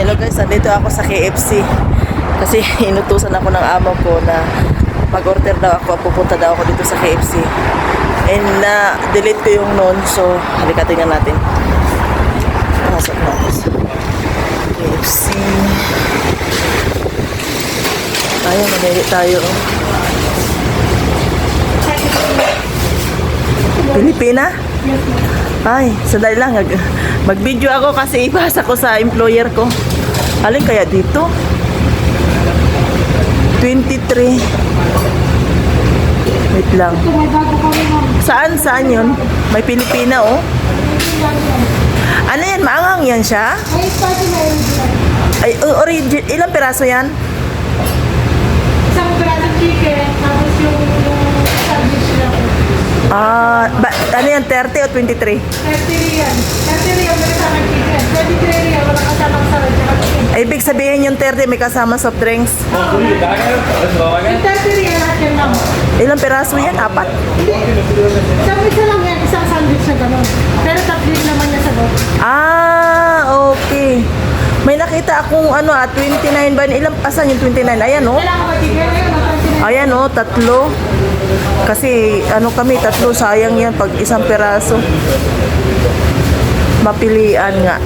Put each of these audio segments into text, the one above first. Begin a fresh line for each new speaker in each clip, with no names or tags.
Hello guys, nandito ako sa KFC. Kasi inutusan ako ng amo ko na mag-order daw ako, pupunta daw ako dito sa KFC. And na delete ko yung noon, so halika tingnan natin. Pasok na ako sa KFC. Ayun, manili tayo. Pilipina? Ay, sandali lang. Mag- Mag-video ako kasi ibasa ko sa employer ko. Alin kaya dito? 23. Wait lang. Saan? Saan yun? May Pilipina, oh. Ano yan? Maangang yan siya? Ay, origin. Ilang peraso yan?
Isang pirasong chicken, tapos yung, sandwich lang.
Ah, ba, ano yan? 30 o 23?
30 riyan. 30 riyan, may kasamang chicken. 23 riyan, wala kasamang salad, tsaka chicken.
Ay, ibig sabihin yung 30 may kasama soft drinks.
Yung 30 riyan, lahat yan lang.
Ilang peraso yan? Apat?
Isang isa lang yan, isang sandwich na gano'n. Pero tatlo naman niya sa loob.
Ah, okay. May nakita akong ano ah, 29 ba? Ilang asan yung 29? Ayan oh.
Kailangan ba chicken? Ayun, ang 29.
Ayan oh, tatlo. Kasi ano kami, tatlo sayang yan pag isang peraso. Mapilian nga.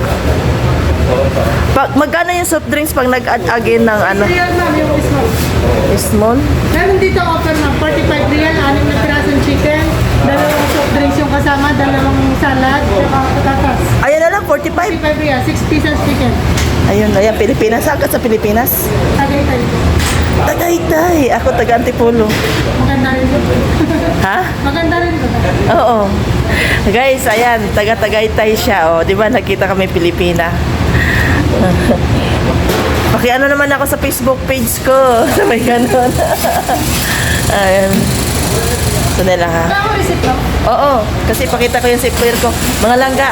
Pag magkano yung soft drinks pag nag-add again ng ano,
Riyan ma'am, yung small.
small?
Meron dito offer ma'am, 45 riyan, anim na pirasong chicken, dalawang soft drinks yung kasama, dalawang salad, tsaka patatas.
Ayan na lang, 45.
45 riyan, 6 pieces chicken.
Ayun, ayan, Pilipinas. Saan ka sa Pilipinas?
Tagaytay.
Tagaytay. Ako taga Antipolo.
Maganda rin po.
Ha?
Maganda rin po.
Oo. Guys, ayan, taga-Tagaytay siya, oh. 'Di ba nakita kami Pilipina? Pakiano naman ako sa Facebook page ko. Sabay ganun. ayan. Sandali lang ha.
Lang.
Oo, kasi pakita ko yung zipper ko. Mga langga,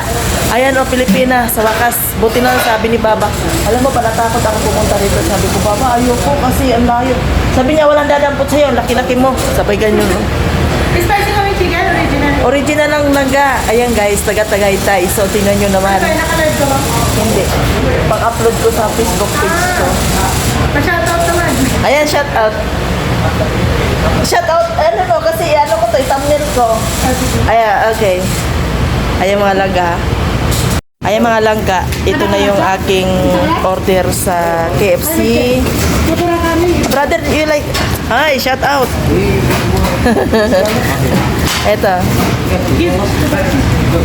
ayan o, Pilipina, sa wakas. Buti na lang sabi ni Baba. Alam mo ba, natakot ako pumunta dito. Sabi ko, Baba, ayoko kasi ang layo. Sabi niya, walang dadampot sa'yo, laki-laki mo. Sabay ganyan. no?
Spicy kami chicken, original.
Original ng langga. Ayan guys, taga-tagaytay. So, tingnan nyo naman.
Kaya nakalive ko lang.
Hindi. Pang-upload ko sa Facebook page ko.
Pa-shoutout naman.
Ayan, shout out. Shout out, ano ko, kasi ano ko to, thumbnail ko. Ayan, okay. Ayan mga langga. Ayan mga langga, ito na yung aking order sa KFC. Brother, you like... Hi, shout out. Ito.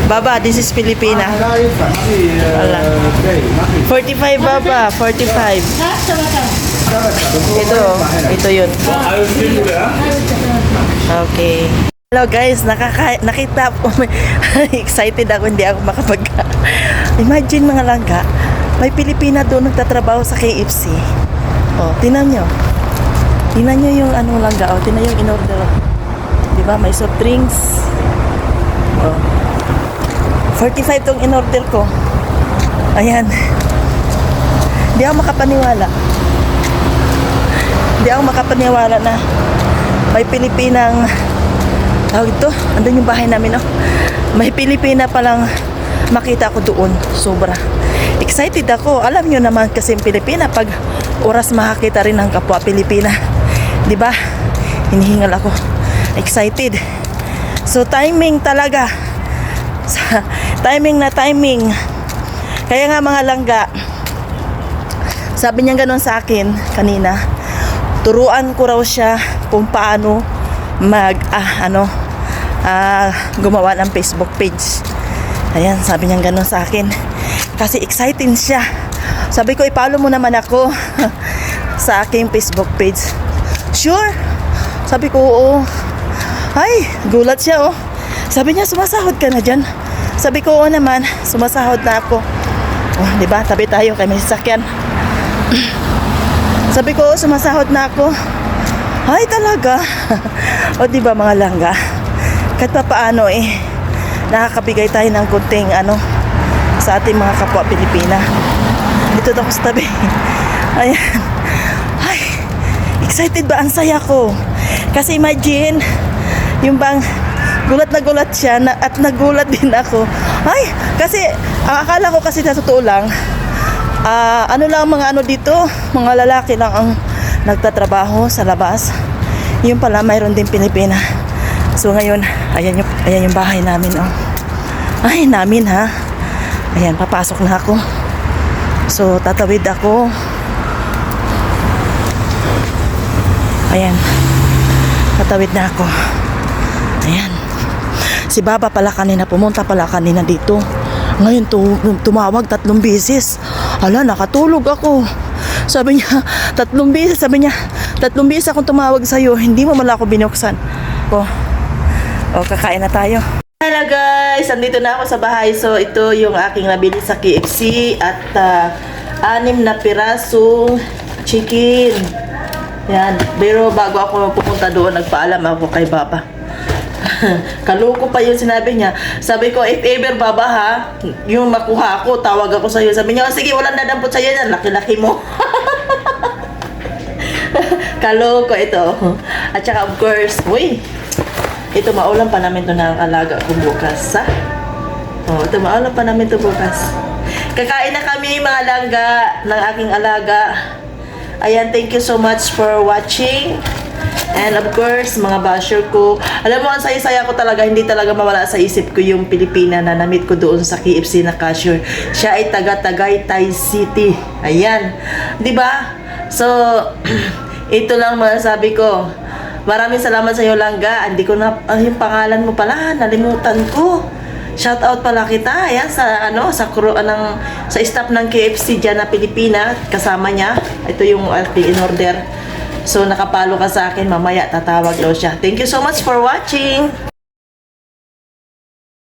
Baba, this is Filipina. Wala. 45 baba, 45. Ito, ito yun. Okay. Hello guys, nakaka nakita po, excited ako, hindi ako makapag... Imagine mga langga, may Pilipina doon nagtatrabaho sa KFC. Oh, tinan nyo. Tinan nyo yung ano langga, oh, tinan yung in-order. Di ba, may soft drinks. Oh. 45 tong in-order ko. Ayan. Hindi ako makapaniwala. Hindi ako makapaniwala na may Pilipinang tawag ito, andun yung bahay namin, oh. May Pilipina palang makita ko doon. Sobra. Excited ako. Alam nyo naman kasi yung Pilipina, pag oras makakita rin ng kapwa Pilipina. ba Hinihingal ako. Excited. So, timing talaga. Timing na timing. Kaya nga mga langga, sabi niya ganun sa akin kanina, turuan ko raw siya kung paano mag ah, ano ah, gumawa ng Facebook page. Ayan, sabi niya ganun sa akin. Kasi exciting siya. Sabi ko, ipalo mo naman ako sa aking Facebook page. Sure? Sabi ko, oo. Ay, gulat siya, oh. Sabi niya, sumasahod ka na dyan. Sabi ko, oo naman, sumasahod na ako. Oh, di ba? Tabi tayo kay may sasakyan. Sabi ko, "Oo, sumasahod na ako. Ay, talaga. o, di ba mga langga? Kahit pa paano eh, nakakabigay tayo ng kunting ano, sa ating mga kapwa Pilipina. Dito ako sa tabi. Ayan. Ay, excited ba? Ang saya ko. Kasi imagine, yung bang gulat na gulat siya na, at nagulat din ako. Ay, kasi ang akala ko kasi sa totoo lang, Ah, ano lang mga ano dito, mga lalaki lang ang nagtatrabaho sa labas. Yung pala mayroon din Pilipina. So ngayon, ayan yung, ayan yung bahay namin oh. Ay, namin ha. Ayan, papasok na ako. So, tatawid ako. Ayan. Tatawid na ako. Ayan. Si Baba pala kanina, pumunta pala kanina dito. Ngayon tu- tumawag tatlong beses. Hala, nakatulog ako. Sabi niya, tatlong beses, sabi niya, tatlong beses akong tumawag sa'yo, hindi mo mala ako binuksan. O, o kakain na tayo. Hello guys, andito na ako sa bahay. So, ito yung aking nabili sa KFC at ah, anim na pirasong chicken. Yan. Pero bago ako pupunta doon, nagpaalam ako kay Baba. Kaluko pa yung sinabi niya. Sabi ko, if ever Baba ha, yung makuha ako, tawag ako sa'yo. Sabi niya, "Oh, sige, walang nadampot sa'yo yan. Laki-laki mo. Kaloko ito. At saka of course, uy, ito maulam pa namin to ng alaga ko bukas, ha? Oh, ito maulam pa namin to bukas. Kakain na kami mga langga ng aking alaga. Ayan, thank you so much for watching. And of course, mga basher ko. Alam mo, ang saya-saya ko talaga, hindi talaga mawala sa isip ko yung Pilipina na namit ko doon sa KFC na cashier. Siya ay taga Tagaytay City. Ayan. ba? So, ito lang masasabi ko. Maraming salamat sa iyo, Langga. Hindi ko na, ah, yung pangalan mo pala, nalimutan ko. Shout out pala kita, ayan, sa, ano, sa crew, ng, sa staff ng KFC dyan na Pilipina, kasama niya. Ito yung aking in order. So, nakapalo ka sa akin, mamaya tatawag daw siya. Thank you so much for watching.